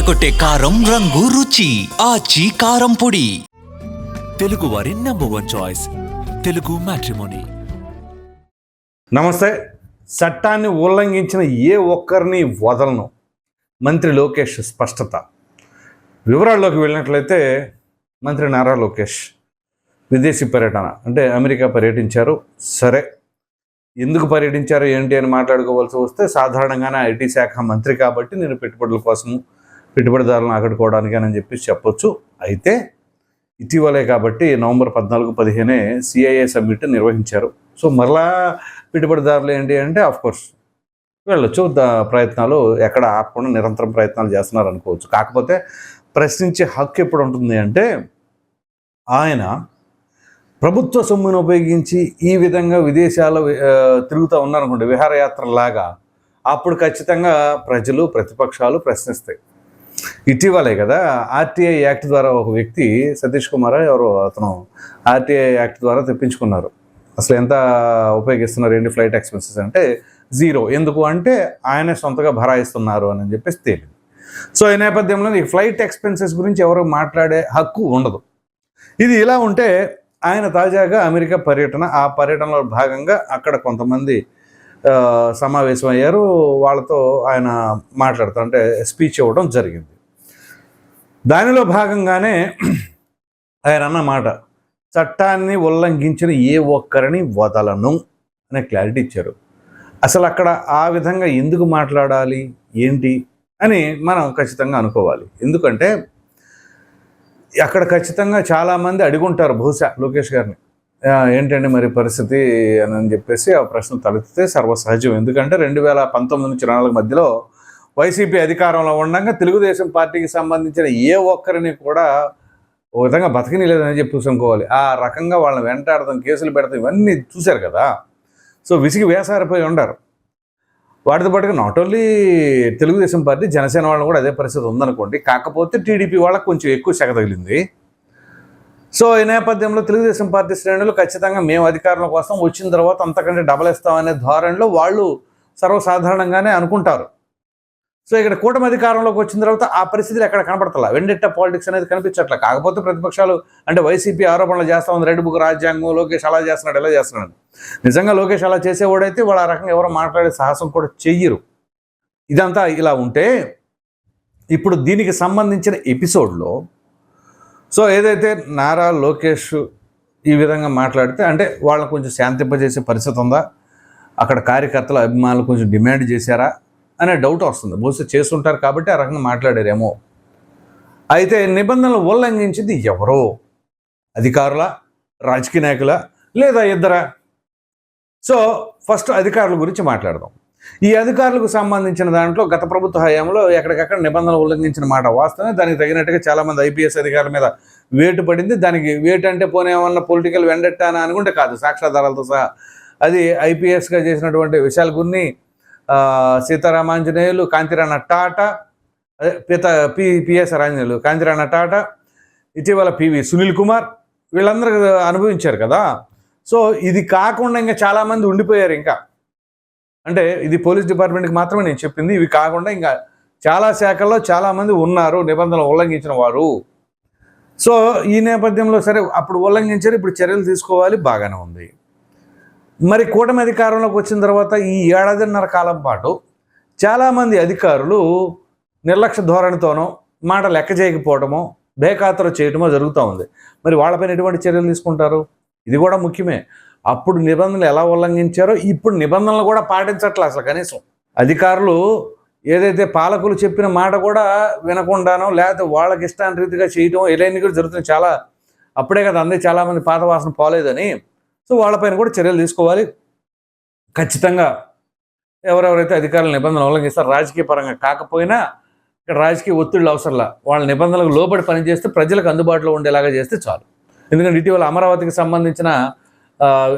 అదరకొట్టే కారం రంగు రుచి. ఆచి కారం పొడి. తెలుగు వారి number one choice Telugu matrimony నమస్తే. చట్టాన్ని ఉల్లంఘించిన ఏ ఒక్కరిని వదలను? మంత్రి లోకేష్ స్పష్టత. వివరాల్లోకి వెళ్ళినట్లయితే మంత్రి నారా లోకేష్ విదేశీ పర్యటన అంటే అమెరికా పర్యటించారు. సరే. ఎందుకు పర్యటించారు? ఏంటి అని మాట్లాడుకోవాల్సి వస్తే సాధారణంగానే ఐటీ శాఖ మంత్రి కాబట్టి నేను పెట్టుబడుల కోసము పెట్టుబడిదారులను ఆకట్టుకోవడానికి అని చెప్పి చెప్పొచ్చు. అయితే ఇటీవలే కాబట్టి నవంబర్ పద్నాలుగు పదిహేనే సిఐఏ సమ్మిట్ నిర్వహించారు. సో మరలా పెట్టుబడిదారులు ఏంటి అంటే ఆఫ్కోర్స్ వెళ్ళొచ్చు. దా ప్రయత్నాలు ఎక్కడ ఆపకుండా నిరంతరం ప్రయత్నాలు చేస్తున్నారు అనుకోవచ్చు. కాకపోతే ప్రశ్నించే హక్కు ఎప్పుడు ఉంటుంది అంటే ఆయన ప్రభుత్వ సొమ్మును ఉపయోగించి ఈ విధంగా విదేశాల్లో తిరుగుతూ ఉన్నారనుకోండి విహారయాత్రలాగా అప్పుడు ఖచ్చితంగా ప్రజలు ప్రతిపక్షాలు ప్రశ్నిస్తాయి. ఇటీవలే కదా ఆర్టీఐ యాక్ట్ ద్వారా ఒక వ్యక్తి సతీష్ కుమార్ ఎవరు అతను ఆర్టీఐ యాక్ట్ ద్వారా తెప్పించుకున్నారు. అసలు ఎంత ఉపయోగిస్తున్నారు ఏంటి ఫ్లైట్ ఎక్స్పెన్సెస్ అంటే జీరో. ఎందుకు అంటే ఆయనే సొంతగా భరాయిస్తున్నారు అని చెప్పేసి తేలింది. సో ఈ నేపథ్యంలో ఈ ఫ్లైట్ ఎక్స్పెన్సెస్ గురించి ఎవరు మాట్లాడే హక్కు ఉండదు. ఇది ఇలా ఉంటే ఆయన తాజాగా అమెరికా పర్యటన ఆ పర్యటనలో భాగంగా అక్కడ కొంతమంది సమావేశమయ్యారు. వాళ్ళతో ఆయన మాట్లాడుతూ అంటే స్పీచ్ ఇవ్వడం జరిగింది. దానిలో భాగంగానే ఆయన అన్నమాట చట్టాన్ని ఉల్లంఘించిన ఏ ఒక్కరిని వదలను అనే క్లారిటీ ఇచ్చారు. అసలు అక్కడ ఆ విధంగా ఎందుకు మాట్లాడాలి? ఏంటి? అని మనం ఖచ్చితంగా అనుకోవాలి. ఎందుకంటే అక్కడ ఖచ్చితంగా చాలామంది అడుగుంటారు బహుశా లోకేష్ గారిని. ఏంటండి మరి పరిస్థితి? అని అని చెప్పేసి ఆ ప్రశ్న తలెత్తితే సర్వసహజం. ఎందుకంటే రెండు వేల పంతొమ్మిది నుంచి నాలుగు మధ్యలో వైసీపీ అధికారంలో ఉండగా తెలుగుదేశం పార్టీకి సంబంధించిన ఏ ఒక్కరిని కూడా ఓ విధంగా బతకనిలేదని చెప్పి చూసుకోవాలి. ఆ రకంగా వాళ్ళని వెంటాడడం కేసులు పెడతాం ఇవన్నీ చూశారు కదా. సో విసిగి వేసారిపోయి ఉండరు. వాటితో పాటుగా not only Telugu Desam party Janasena వాళ్ళని కూడా అదే పరిస్థితి ఉందనుకోండి. కాకపోతే టీడీపీ వాళ్ళకి కొంచెం ఎక్కువ సెగ తగిలింది. సో ఈ నేపథ్యంలో తెలుగుదేశం పార్టీ శ్రేణులు ఖచ్చితంగా మేము అధికారంలో కోసం వచ్చిన తర్వాత అంతకంటే డబల్ ఇస్తామనే ధోరణిలో వాళ్ళు సర్వసాధారణంగానే అనుకుంటారు. సో ఇక్కడ కూటమి అధికారంలోకి వచ్చిన తర్వాత ఆ పరిస్థితులు ఎక్కడ కనపడతలా? వెండిట్ట పాలిటిక్స్ అనేది కనిపించట్లే? కాకపోతే ప్రతిపక్షాలు అంటే వైసీపీ ఆరోపణలు చేస్తా ఉంది. రెడ్ బుక్ రాజ్యాంగం లోకేష్ అలా చేస్తున్నాడు ఎలా చేస్తున్నాడు. నిజంగా లోకేష్ అలా చేసేవాడైతే వాళ్ళు ఆ రకంగా ఎవరో మాట్లాడే సాహసం కూడా చెయ్యరు. ఇదంతా ఇలా ఉంటే ఇప్పుడు దీనికి సంబంధించిన ఎపిసోడ్లో సో ఏదైతే నారా లోకేష్ ఈ విధంగా మాట్లాడితే అంటే వాళ్ళని కొంచెం శాంతింపజేసే పరిస్థితి ఉందా? అక్కడ కార్యకర్తలు అభిమానులు కొంచెం డిమాండ్ చేశారా? అనే డౌట్ వస్తుంది. బహుశా చేస్తుంటారు కాబట్టి ఆ రకంగా మాట్లాడారేమో. అయితే నిబంధనలు ఉల్లంఘించింది ఎవరో? అధికారుల? రాజకీయ నాయకుల? లేదా ఇద్దరా? సో ఫస్ట్ అధికారుల గురించి మాట్లాడదాం. ఈ అధికారులకు సంబంధించిన దాంట్లో గత ప్రభుత్వ హయాంలో ఎక్కడికక్కడ నిబంధనలు ఉల్లంఘించిన మాట వాస్తవమే. దానికి తగినట్టుగా చాలామంది ఐపీఎస్ అధికారుల మీద వేటు పడింది. దానికి వేటు అంటే పోనేమన్నా పొలిటికల్ వెండెట్టా అని అనుకుంటే కాదు. సాక్ష్యాధారాలతో సహా. అది ఐపీఎస్గా చేసినటువంటి విశాల్ గురిని సీతారామాంజనేయులు కాంతిరాణ టాటా అదే పిత పి పిఎస్ఆర్ ఆంజనేయులు కాంతిరాణ టాటా ఇటీవల పివి సునీల్ కుమార్ వీళ్ళందరూ అనుభవించారు కదా. సో ఇది కాకుండా ఇంకా చాలామంది ఉండిపోయారు ఇంకా. అంటే ఇది పోలీస్ డిపార్ట్మెంట్కి మాత్రమే నేను చెప్పింది ఇవి కాకుండా ఇంకా చాలా శాఖల్లో చాలామంది ఉన్నారు నిబంధనలు ఉల్లంఘించిన వారు. సో ఈ నేపథ్యంలో సరే అప్పుడు ఉల్లంఘించారు ఇప్పుడు చర్యలు తీసుకోవాలి బాగానే ఉంది. మరి కూటమి అధికారంలోకి వచ్చిన తర్వాత ఈ ఏడాదిన్నర కాలం పాటు చాలామంది అధికారులు నిర్లక్ష్య ధోరణితోనో మాట లెక్క చేయకపోవడమో బేఖాతరు చేయడమో జరుగుతూ ఉంది. మరి వాళ్ళపైన ఎటువంటి చర్యలు తీసుకుంటారు? ఇది కూడా ముఖ్యమే. అప్పుడు నిబంధనలు ఎలా ఉల్లంఘించారో ఇప్పుడు నిబంధనలు కూడా పాటించట్లే అసలు కనీసం. అధికారులు ఏదైతే పాలకులు చెప్పిన మాట కూడా వినకుండానో లేకపోతే వాళ్ళకి ఇష్టాన్ని రీతిగా చేయటం ఇలాంటివి కూడా జరుగుతుంది చాలా అప్పుడే కదా అందరి చాలామంది పాత వాసన పోలేదని సో వాళ్ళపైన కూడా చర్యలు తీసుకోవాలి. ఖచ్చితంగా ఎవరెవరైతే అధికారుల నిబంధనలు ఉల్లంఘిస్తారో రాజకీయ పరంగా కాకపోయినా ఇక్కడ రాజకీయ ఒత్తిళ్ళు అవసరంలా. వాళ్ళ నిబంధనలకు లోబడి పనిచేస్తే ప్రజలకు అందుబాటులో ఉండేలాగా చేస్తే చాలు. ఎందుకంటే ఇటీవల అమరావతికి సంబంధించిన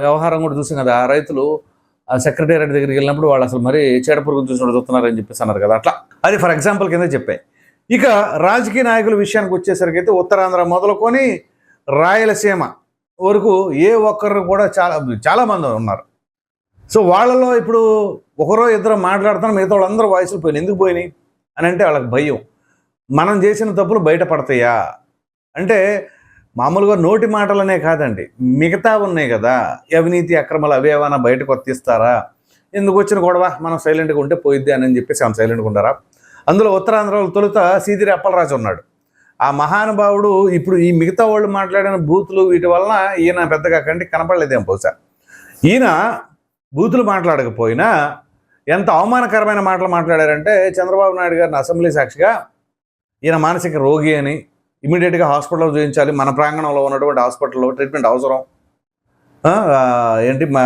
వ్యవహారం కూడా చూసాం కదా. ఆ రైతులు ఆ సెక్రటేరియట్ దగ్గరికి వెళ్ళినప్పుడు వాళ్ళు అసలు మరి చీడపురుగు చూసినట్టు చూస్తున్నారని చెప్పేసి అన్నారు కదా. అట్లా. అది ఫర్ ఎగ్జాంపుల్ కింద చెప్పాయి. ఇక రాజకీయ నాయకుల విషయానికి వచ్చేసరికి అయితే ఉత్తరాంధ్ర మొదలుకొని రాయలసీమ వరకు ఏ ఒక్కరు కూడా చాలా చాలామంది ఉన్నారు. సో వాళ్ళలో ఇప్పుడు ఒకరో ఇద్దరు మాట్లాడుతున్నారు మిగతా వాళ్ళందరూ వాయిస్లు పోయినాయి. ఎందుకు పోయినాయి? అని అంటే వాళ్ళకి భయం. మనం చేసిన తప్పులు బయటపడతాయా? అంటే మామూలుగా నోటి మాటలనే కాదండి. మిగతా ఉన్నాయి కదా. అవినీతి అక్రమాలు అవి ఏమైనా బయటకు వర్తిస్తారా ఎందుకు వచ్చిన గొడవ? మనం సైలెంట్గా ఉంటే పోయిద్ది అని చెప్పేసి ఆమె సైలెంట్గా ఉంటారా అందులో ఉత్తరాంధ్రలో తొలుత సీదిరి అప్పలరాజు ఉన్నాడు. ఆ మహానుభావుడు ఇప్పుడు ఈ మిగతా వాళ్ళు మాట్లాడిన బూతులు వీటి వలన ఈయన పెద్దగా కంటికి కనపడలేదేం బహుశా. ఈయన బూతులు మాట్లాడకపోయినా ఎంత అవమానకరమైన మాటలు మాట్లాడారంటే చంద్రబాబు నాయుడు గారిని అసెంబ్లీ సాక్షిగా ఈయన మానసిక రోగి అని ఇమీడియట్గా హాస్పిటల్లో చూపించాలి. మన ప్రాంగణంలో ఉన్నటువంటి హాస్పిటల్లో ట్రీట్మెంట్ అవసరం. ఏంటి మా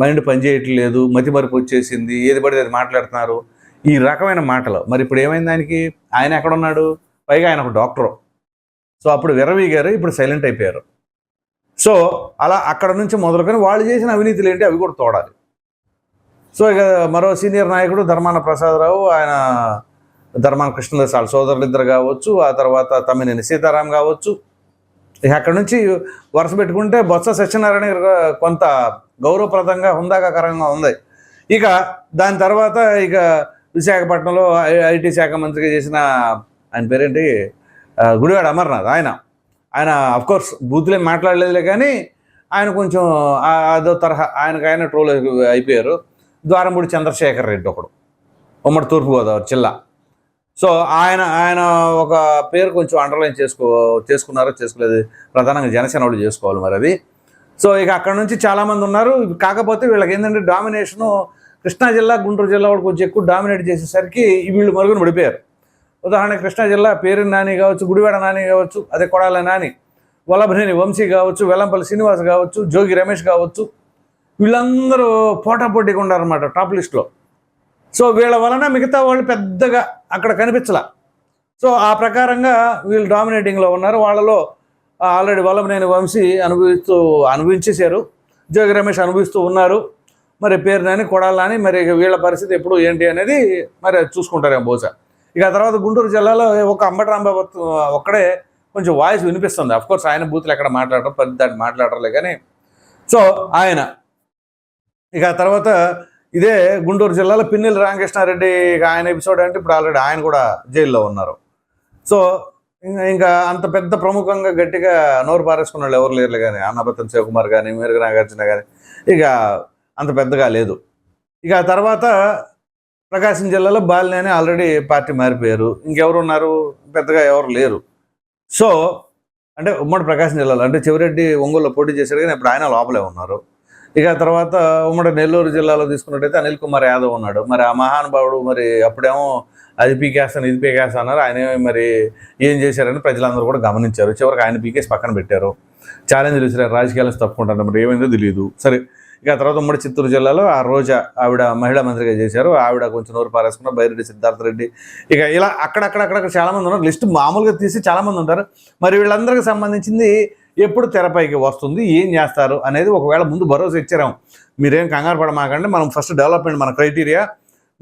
మైండ్ పనిచేయట్లేదు మతి మరుపు వచ్చేసింది ఏది పడితే అది మాట్లాడుతున్నారు. ఈ రకమైన మాటలు. మరి ఇప్పుడు ఏమైంది ఆయనకి? ఆయన ఎక్కడున్నాడు? పైగా ఆయన ఒక డాక్టరు. సో అప్పుడు విరవి గారు ఇప్పుడు సైలెంట్ అయిపోయారు. సో అలా అక్కడ నుంచి మొదలుకొని వాళ్ళు చేసిన అవినీతులు ఏంటి అవి కూడా తోడాలి. సో ఇక మరో సీనియర్ నాయకుడు ధర్మాన ప్రసాదరావు ఆయన ధర్మాన కృష్ణదాస్ వాళ్ళ సోదరులు ఇద్దరు కావచ్చు ఆ తర్వాత తమ్మినేని సీతారాం కావచ్చు. ఇక అక్కడ నుంచి వరుస పెట్టుకుంటే బొత్స సత్యనారాయణ గారు కొంత గౌరవప్రదంగా హుందాకరంగా ఉంది. ఇక దాని తర్వాత ఇక విశాఖపట్నంలో ఐ- ఐటీ శాఖ మంత్రిగా చేసిన ఆయన పేరేంటి? గుడివాడ అమర్నాథ్ ఆయన. ఆయన కోర్స్ బూత్లే మాట్లాడలేదులే కానీ ఆయన కొంచెం అదో తరహా ఆయనకు ఆయన ట్రోల్ అయిపోయారు. ద్వారంపూడి చంద్రశేఖర్ రెడ్డి ఒకడు ఉమ్మడి తూర్పుగోదావరి జిల్లా. సో ఆయన ఆయన ఒక పేరు కొంచెం అండర్లైన్ చేసుకో చేసుకున్నారో చేసుకోలేదు. ప్రధానంగా జనసేన వాళ్ళు చేసుకోవాలి మరి అది. సో ఇక అక్కడ నుంచి చాలామంది ఉన్నారు. కాకపోతే వీళ్ళకి ఏంటంటే డామినేషను కృష్ణా జిల్లా గుంటూరు జిల్లా వాళ్ళు కొంచెం ఎక్కువ డామినేట్ చేసేసరికి వీళ్ళు మరుగున పడిపోయారు. ఉదాహరణకి కృష్ణా జిల్లా పేరు నాని కావచ్చు గుడివాడ నాని కావచ్చు అదే కొడాల నాని వల్లభనేని వంశీ కావచ్చు వెల్లంపల్లి శ్రీనివాస్ కావచ్చు జోగి రమేష్ కావచ్చు వీళ్ళందరూ పోటాపోటీగా ఉన్నారన్నమాట టాప్ లిస్ట్లో సో వీళ్ళ వలన మిగతా వాళ్ళు పెద్దగా అక్కడ కనిపించలా. సో ఆ ప్రకారంగా వీళ్ళు డామినేటింగ్లో ఉన్నారు. వాళ్ళలో ఆల్రెడీ వల్లభనేని వంశీ అనుభవిస్తూ అనుభవించేశారు. జోగి రమేష్ అనుభవిస్తూ ఉన్నారు. మరి పేరు నాని కొడాలని మరి వీళ్ళ పరిస్థితి ఎప్పుడు ఏంటి అనేది మరి చూసుకుంటారేమో బహుశా. ఇక ఆ తర్వాత గుంటూరు జిల్లాలో ఒక అంబటి ఒక్కడే కొంచెం వాయిస్ వినిపిస్తుంది. అఫ్ కోర్స్ ఆయన బూత్లు ఎక్కడ మాట్లాడరు పెద్ద దాన్ని మాట్లాడరులే కానీ. సో ఆయన. ఇక ఆ తర్వాత ఇదే గుంటూరు జిల్లాలో పిన్నెల రామకృష్ణారెడ్డి ఇక ఆయన ఎపిసోడ్ అంటే ఇప్పుడు ఆల్రెడీ ఆయన కూడా జైల్లో ఉన్నారు. సో ఇంకా ఇంకా అంత పెద్ద ప్రముఖంగా గట్టిగా నోరు పారేసుకున్న వాళ్ళు ఎవరు లేరులే కానీ అన్నపత్రం శివకుమార్ కానీ మేరుగ నాగార్జున కానీ ఇక అంత పెద్దగా లేదు. ఇక ఆ తర్వాత ప్రకాశం జిల్లాలో బాలినేని ఆల్రెడీ పార్టీ మారిపోయారు. ఇంకెవరు ఉన్నారు? పెద్దగా ఎవరు లేరు. సో అంటే ఉమ్మడి ప్రకాశం జిల్లాలో అంటే చివరెడ్డి ఒంగోలులో పోటీ చేశారు కానీ ఇప్పుడు ఆయన లోపలే ఉన్నారు. ఇక ఆ తర్వాత ఉమ్మడి నెల్లూరు జిల్లాలో తీసుకున్నట్టయితే అనిల్ కుమార్ యాదవ్ ఉన్నాడు. మరి ఆ మహానుభావుడు మరి అప్పుడేమో అది పీకేస్తాను ఇది పీకేస్తా అన్నారు. ఆయన మరి ఏం చేశారని ప్రజలందరూ కూడా గమనించారు. చివరికి ఆయన పీకేసి పక్కన పెట్టారు. ఛాలెంజ్లు ఇచ్చారు. రాజకీయాలు తప్పుకుంటారు. మరి ఏమైందో తెలియదు సరే ఇక తర్వాత ఉమ్మడి చిత్తూరు జిల్లాలో ఆ రోజా ఆవిడ మహిళా మంత్రిగా చేశారు. ఆవిడ కొంచెం నోరు పారేసుకున్న బైరెడ్డి సిద్ధార్థ రెడ్డి. ఇక ఇలా అక్కడక్కడక్కడ చాలా చాలామంది ఉన్నారు. లిస్ట్ మామూలుగా తీసి చాలామంది ఉంటారు. మరి వీళ్ళందరికీ సంబంధించింది ఎప్పుడు తెరపైకి వస్తుంది? ఏం చేస్తారు? అనేది ఒకవేళ ముందు భరోసా ఇచ్చారాం మీరేం కంగారు పడమాకండి. మనం ఫస్ట్ డెవలప్మెంట్ మన క్రైటీరియా.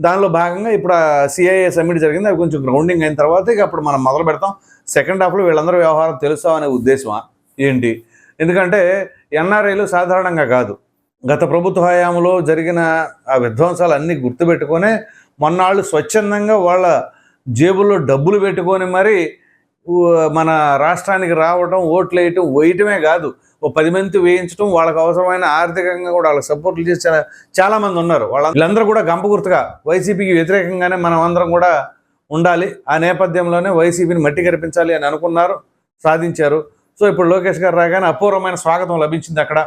దానిలో భాగంగా ఇప్పుడు సిఐఏ సమ్మిట్ జరిగింది. అవి కొంచెం గ్రౌండింగ్ అయిన తర్వాత ఇక అప్పుడు మనం మొదలు పెడతాం. సెకండ్ హాఫ్లో వీళ్ళందరూ వ్యవహారం తెలుస్తాం అనే ఉద్దేశమా? ఏంటి? ఎందుకంటే ఎన్ఆర్ఐలు సాధారణంగా కాదు. గత ప్రభుత్వ హయాంలో జరిగిన ఆ విధ్వంసాలు అన్నీ గుర్తుపెట్టుకొని మొన్నాళ్ళు స్వచ్ఛందంగా వాళ్ళ జేబుల్లో డబ్బులు పెట్టుకొని మరి మన రాష్ట్రానికి రావడం ఓట్లు వేయటం వేయటమే కాదు. ఓ పది మంది వేయించడం వాళ్ళకి అవసరమైన ఆర్థికంగా కూడా వాళ్ళకి సపోర్ట్లు చేసి చాలా ఉన్నారు. వాళ్ళ వీళ్ళందరూ కూడా గంప గుర్తుగా వైసీపీకి వ్యతిరేకంగానే మనం అందరం కూడా ఉండాలి. ఆ నేపథ్యంలోనే వైసీపీని మట్టి కనిపించాలి అని అనుకున్నారు సాధించారు. సో ఇప్పుడు లోకేష్ గారు రాగానే అపూర్వమైన స్వాగతం లభించింది అక్కడ.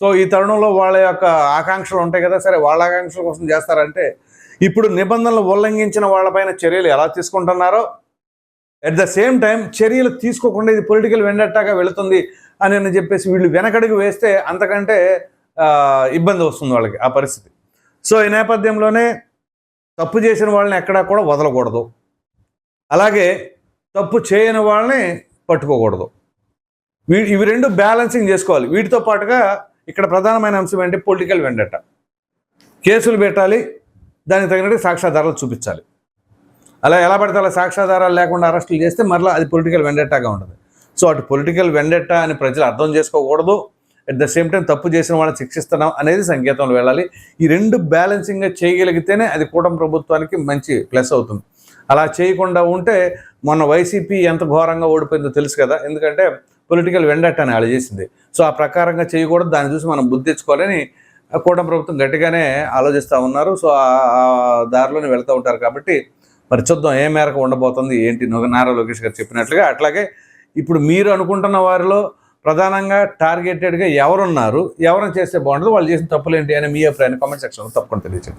సో ఈ తరుణంలో వాళ్ళ యొక్క ఆకాంక్షలు ఉంటాయి కదా సరే వాళ్ళ ఆకాంక్షల కోసం చేస్తారంటే ఇప్పుడు నిబంధనలు ఉల్లంఘించిన వాళ్ళపైన చర్యలు ఎలా తీసుకుంటున్నారో అట్ ద సేమ్ టైం చర్యలు తీసుకోకుండా ఇది పొలిటికల్ వెండట్టాగా వెళుతుంది అని అని చెప్పేసి వీళ్ళు వెనకడుగు వేస్తే అంతకంటే ఇబ్బంది వస్తుంది వాళ్ళకి ఆ పరిస్థితి. సో ఈ నేపథ్యంలోనే తప్పు చేసిన వాళ్ళని ఎక్కడా కూడా వదలకూడదు. అలాగే తప్పు చేయని వాళ్ళని పట్టుకోకూడదు. వీ ఇవి రెండు బ్యాలెన్సింగ్ చేసుకోవాలి. వీటితో పాటుగా ఇక్కడ ప్రధానమైన అంశం ఏంటి? Political vendetta. కేసులు పెట్టాలి దానికి తగినట్టు సాక్ష్యాధారాలు చూపించాలి. అలా ఎలా పడితే అలా సాక్ష్యాధారాలు లేకుండా అరెస్టులు చేస్తే మరలా అది పొలిటికల్ వెండెట్టాగా ఉంటుంది సో అటు పొలిటికల్ వెండెట్ట అని ప్రజలు అర్థం చేసుకోకూడదు. అట్ ద సేమ్ టైం తప్పు చేసిన వాళ్ళని శిక్షిస్తున్నాం అనేది సంకేతంలో వెళ్ళాలి. ఈ రెండు బ్యాలెన్సింగ్గా చేయగలిగితేనే అది కూటమి ప్రభుత్వానికి మంచి ప్లస్ అవుతుంది. అలా చేయకుండా ఉంటే మొన్న వైసీపీ ఎంత ఘోరంగా ఓడిపోయిందో తెలుసు కదా? ఎందుకంటే పొలిటికల్ వెండట్ అని వాళ్ళు చేసింది. సో ఆ ప్రకారంగా చేయకూడదు దాన్ని చూసి మనం బుద్ధి తెచ్చుకోవాలని కూటమి ప్రభుత్వం గట్టిగానే ఆలోచిస్తూ ఉన్నారు. సో ఆ దారిలోనే వెళ్తూ ఉంటారు కాబట్టి మరి చూద్దాం ఏ మేరకు ఉండబోతుంది ఏంటి నారా లోకేష్ గారు చెప్పినట్లుగా. అట్లాగే ఇప్పుడు మీరు అనుకుంటున్న వారిలో ప్రధానంగా టార్గెటెడ్గా ఎవరున్నారు? ఎవరైనా చేస్తే బాగుంటుంది వాళ్ళు చేసిన తప్పులేంటి అని మీ అభిప్రాయాన్ని కామెంట్ సెక్షన్లో తప్పకుండా తెలియజేయండి